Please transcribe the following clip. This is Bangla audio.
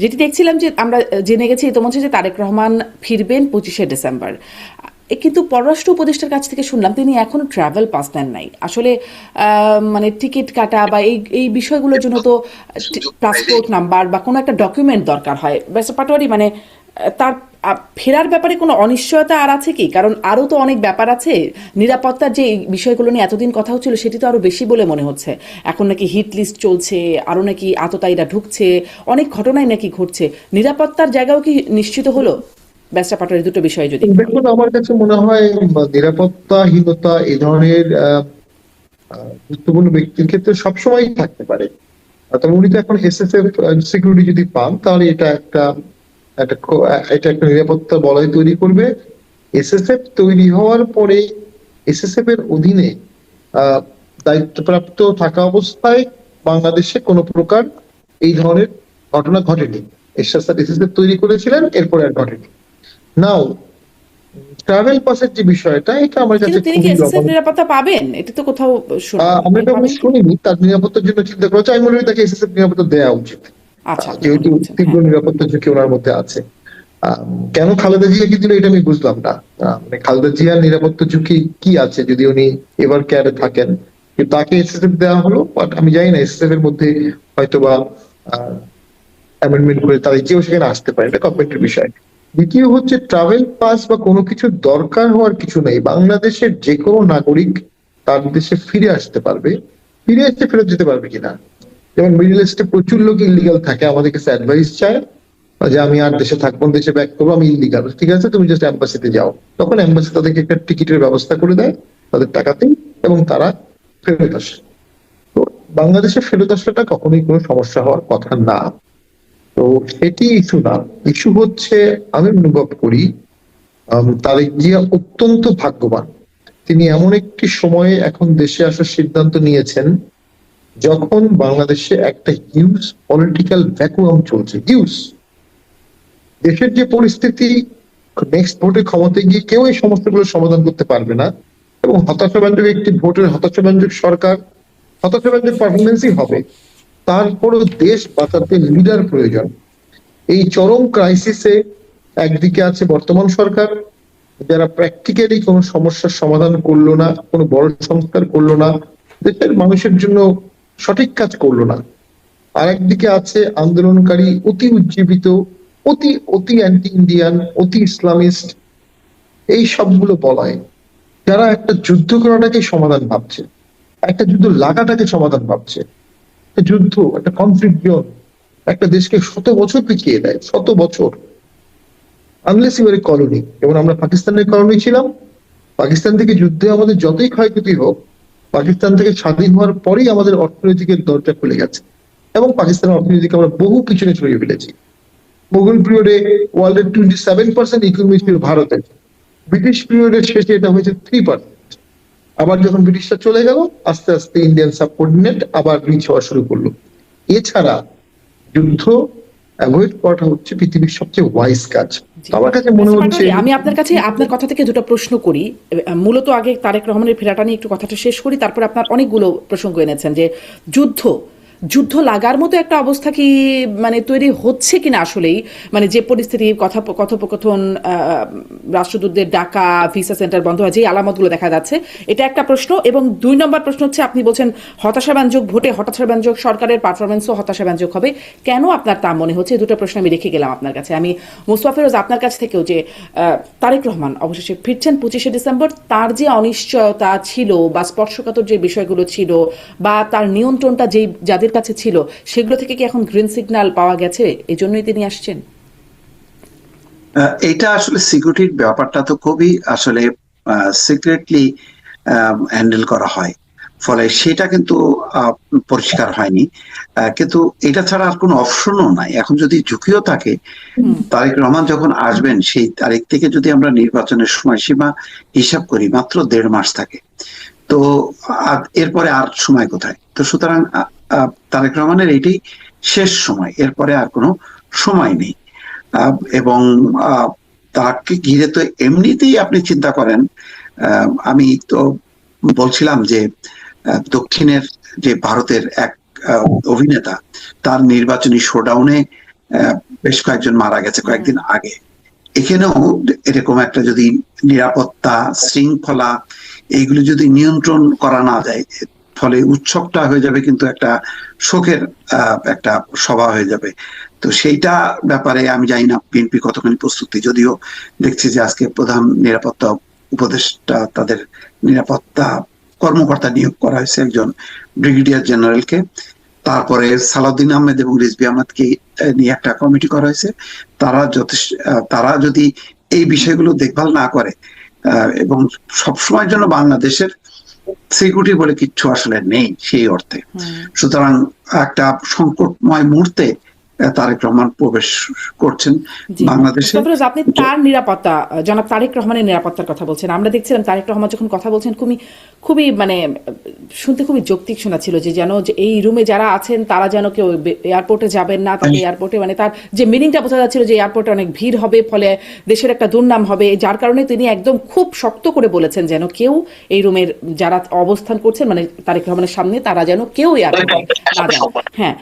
যেটি দেখছিলাম যে আমরা জেনে গেছি ইতোমধ্যে যে তারেক রহমান ফিরবেন পঁচিশে ডিসেম্বর। কিন্তু পররাষ্ট্র উপদেষ্টার কাছ থেকে শুনলাম তিনি এখনও ট্রাভেল পাস দেন নাই। আসলে মানে টিকিট কাটা বা এই এই বিষয়গুলোর জন্য তো পাসপোর্ট নাম্বার বা কোনো একটা ডকুমেন্ট দরকার হয়। ব্যাস পাটোয়ারি মানে তার ফেরার ব্যাপারে কোনো অনিশ্চয়তা আর আছে কি? কারণ আরও তো অনেক ব্যাপার আছে। নিরাপত্তার যে বিষয়গুলো নিয়ে এতদিন কথা হচ্ছিল সেটি তো আরও বেশি বলে মনে হচ্ছে। এখন নাকি হিট লিস্ট চলছে আরও নাকি আততায়ীরা ঢুকছে, অনেক ঘটনাই নাকি ঘটছে। নিরাপত্তার জায়গাও কি নিশ্চিত হলো? ব্যবসা দুটো বিষয় যদি। দেখুন, আমার কাছে মনে হয় নিরাপত্তাহীনতা এই ধরনের গুরুত্বপূর্ণ ব্যক্তির ক্ষেত্রে সবসময় থাকতে পারে। তবে উনি তো এখন সিকিউরিটি যদি পান, তাহলে এটা একটা একটা এটা একটা নিরাপত্তা বলয় তৈরি করবে। এসএসএফ তৈরি হওয়ার পরে এসএসএফ এর অধীনে দায়িত্বপ্রাপ্ত থাকা অবস্থায় বাংলাদেশে কোনো প্রকার এই ধরনের ঘটনা ঘটেনি। এরশাদ এসএসএফ তৈরি করেছিলেন এরপরে আর ঘটেনি। নাও ট্রাভেল পাসের যে বিষয়টা এটা আমার কাছে। নিরাপত্তা পাবেন? এটা তো কোথাও আমরা শুনিনি তার নিরাপত্তার জন্য চিন্তা করা হচ্ছে। আমি মনে করি তাকে এসএসএফ নিরাপত্তা দেওয়া উচিত। যেহেতু তীব্র হ্যাঁ। নিরাপত্তা ঝুঁকি ওনার মধ্যে আছে? কেন খালেদা জিয়াকে দিল এটা আমি বুঝলাম না। মানে খালেদা জিয়ার নিরাপত্তা ঝুঁকি কি আছে যদি উনি এবার কেয়ারে থাকেন? তাকে এসএসএফ দেওয়া হলো? বাট আমি জানি না এসএসএফ এর মধ্যে হয়তোবা অ্যামেন্ডমেন্ট করে তারা যেও সেখানে আসতে পারে এটা গভর্নমেন্টের বিষয়। দ্বিতীয় হচ্ছে ট্রাভেল পাস বা কোনো কিছু দরকার হওয়ার কিছু নেই। বাংলাদেশের যে কোনো নাগরিক তার দেশে ফিরে আসতে পারবে। ফিরে আসতে ফেরত যেতে পারবে কিনা? যেমন মিডিল ইস্টে প্রচুর লোক ইলিগাল থাকে। আমাদের কাছে অ্যাডভাইস চায় যে, আমি আর দেশে থাকব দেশে ব্যাক করব, আমি ইলিগাল ঠিক আছে? তুমি জাস্ট অ্যাম্বাসিতে যাও। তখন অ্যাম্বাসি তাদেরকে একটা টিকিটের ব্যবস্থা করে দেয় তাদের টাকাতেই এবং তারা ফেরত আসে। তো বাংলাদেশে ফেরত আসাটা কখনোই কোনো সমস্যা হওয়ার কথা না। তো সেটি ইস্যু না। ইস্যু হচ্ছে, আমি অনুভব করি তারেক জিয়া অত্যন্ত ভাগ্যবান। তিনি এমন একটি সময়ে এখন দেশে আসার সিদ্ধান্ত নিয়েছেন যখন বাংলাদেশে একটা হিউজ পলিটিক্যাল ভ্যাকুয়াম চলছে হিউজ দেশের যে পরিস্থিতি নেক্সট ভোটে ক্ষমতায় গিয়ে কেউ এই সমস্যাগুলো সমাধান করতে পারবে না, এবং হতাশাব্যঞ্জক একটি ভোটের হতাশাব্যঞ্জক সরকার হতাশাব্যঞ্জক পারফরমেন্সই হবে, তারপরও দেশ বাঁচাতে লিডার প্রয়োজন। এই চরম ক্রাইসিসে একদিকে আছে বর্তমান সরকার, যারা প্র্যাকটিক্যালি কোনো সমস্যার সমাধান করল না, কোনো বড় সংস্কার করল না, দেশের মানুষের জন্য সঠিক কাজ করল না। আর একদিকে আছে আন্দোলনকারী অতি উজ্জীবিত, অতি অতি অ্যান্টি ইন্ডিয়ান অতি ইসলামিস্ট এই সবগুলো বলায়। যারা একটা যুদ্ধ করাটাকে সমাধান ভাবছে, একটা যুদ্ধ লাগাটাকে সমাধান ভাবছে। যুদ্ধ, একটা কনফ্লিক্ট জোন একটা দেশকে শত বছর পিছিয়ে দেয়, শত বছর। আনলেস ইউর কলোনি এবং আমরা পাকিস্তানের কলোনি ছিলাম, পাকিস্তান থেকে যুদ্ধে আমাদের যতই ক্ষয়ক্ষতি হোক পাকিস্তান থেকে স্বাধীন হওয়ার পরেই আমাদের অর্থনৈতিকের দরজা খুলে গেছে। এবং পাকিস্তানের অর্থনীতিকে আমরা বহু পিছনে ছড়িয়ে ফেলেছি। মুঘল পিরিয়ডে ওয়ার্ল্ডের টোয়েন্টি সেভেন পার্সেন্ট ইকোনমি ছিল ভারতের। ব্রিটিশ পিরিয়ডের শেষে এটা হয়েছে থ্রি পার্সেন্ট আবার যখন ব্রিটিশরা চলে গেল, আস্তে আস্তে ইন্ডিয়ান সাবকন্টিনেন্ট আবার রিচ হওয়া শুরু করল। এছাড়া যুদ্ধ অ্যাভয়েড করাটা হচ্ছে পৃথিবীর সবচেয়ে ওয়াইজ কাজ। আমার কাছে মনে হচ্ছে আমি আপনার কাছে আপনার কথা থেকে দুটো প্রশ্ন করি। মূলত আগে তারেক রহমানের ফেরাটা নিয়ে একটু কথাটা শেষ করি তারপর আপনার অনেকগুলো প্রসঙ্গ এনেছেন যে যুদ্ধ যুদ্ধ লাগার মতো একটা অবস্থা কি মানে তৈরি হচ্ছে কিনা আসলেই? মানে যে পরিস্থিতি কথা কথোপকথন রাষ্ট্রদূতদের ডাকা, ভিসা সেন্টার বন্ধ হয় যে আলামতগুলো দেখা যাচ্ছে, এটা একটা প্রশ্ন। এবং দুই নম্বর প্রশ্ন হচ্ছে, আপনি বলছেন হতাশাব্যঞ্জক ভোটে হতাশাব্যঞ্জক সরকারের পারফরমেন্সও হতাশাব্যঞ্জক হবে। কেন আপনার তা মনে হচ্ছে? দুটো প্রশ্ন আমি রেখে গেলাম আপনার কাছে। আমি মুস্তাফেরোজ আপনার কাছ থেকেও যে তারেক রহমান অবশেষে ফিরছেন পঁচিশে ডিসেম্বর, তার যে অনিশ্চয়তা ছিল বা স্পর্শকাতর যে বিষয়গুলো ছিল বা তার নিয়ন্ত্রণটা যেই, যাদের কাছে ছিল সেগুলো থেকে কি এখন গ্রিন সিগন্যাল পাওয়া গেছে? এই জন্যই তিনি আসছেন। এটা আসলে সিকিউরিটির ব্যাপারটা তো খুবই আসলে সিক্রেটলি হ্যান্ডেল করা হয়। ফলে সেটা কিন্তু আহ, পরিষ্কার হয়নি। কিন্তু এটা ছাড়া আর কোনো অপশনও নাই। এখন যদি ঝুঁকিও থাকে। তারেক রহমান যখন আসবেন সেই তারিখ থেকে যদি আমরা নির্বাচনের সময়সীমা হিসাব করি মাত্র দেড় মাস থাকে। তো এরপরে আর সময় কোথায়? তো সুতরাং তারেক রহমানের এটাই শেষ সময়, এরপরে আর কোনো সময় নেই। এবং তাকে ঘিরে তো এমনিতেই আপনি চিন্তা করেন আমি তো বলছিলাম যে দক্ষিণের যে ভারতের এক অভিনেতা, তার নির্বাচনী শোডাউনে বেশ কয়েকজন মারা গেছে কয়েকদিন আগে। এখানেও এরকম একটা যদি নিরাপত্তা, শৃঙ্খলা এইগুলো যদি নিয়ন্ত্রণ করা না যায় ফলে উৎসবটা হয়ে যাবে কিন্তু একটা শোকের একটা সভা হয়ে যাবে। তো সেইটা ব্যাপারে আমি জানি না বিএনপি কতখানি প্রস্তুতি যদিও দেখছি যে আজকে প্রধান নিরাপত্তা উপদেষ্টা তাদের নিরাপত্তা কর্মকর্তা নিয়োগ করা হয়েছে একজন ব্রিগেডিয়ার জেনারেলকে। তারপরে সালাউদ্দিন আহমেদ এবং রিজবি আহমেদকে আহ, নিয়ে একটা কমিটি করা হয়েছে। তারা যথেষ্ট তারা যদি এই বিষয়গুলো দেখভাল না করে এবং সবসময়ের জন্য বাংলাদেশের সিকিউরিটি বলে কিচ্ছু আসলে নেই সেই অর্থে। সুতরাং একটা সংকটময় মুহূর্তে তারেক রহমান প্রবেশ করছেন বাংলাদেশে। আপনি তার নিরাপত্তা জনাব তারেক রহমানের নিরাপত্তার কথা বলছেন। আমরা দেখছিলাম তারেক রহমান যখন কথা বলছেন খুবই খুবই মানে শুনতে খুবই যৌক্তিক শোনাচ্ছিল যে যেন যে এই রুমে যারা আছেন তারা যেন কেউ এয়ারপোর্টে যাবেন না তাকে এয়ারপোর্টে মানে তার যে মিনিংটা বোঝা যাচ্ছিল যে এয়ারপোর্টে অনেক ভিড় হবে ফলে দেশের একটা দুর্নাম হবে যার কারণে তিনি একদম খুব শক্ত করে বলেছেন যেন কেউ এই রুমের যারা অবস্থান করছেন মানে তারেক রহমানের সামনে তারা যেন কেউ এয়ারপোর্টে না যান। হ্যাঁ।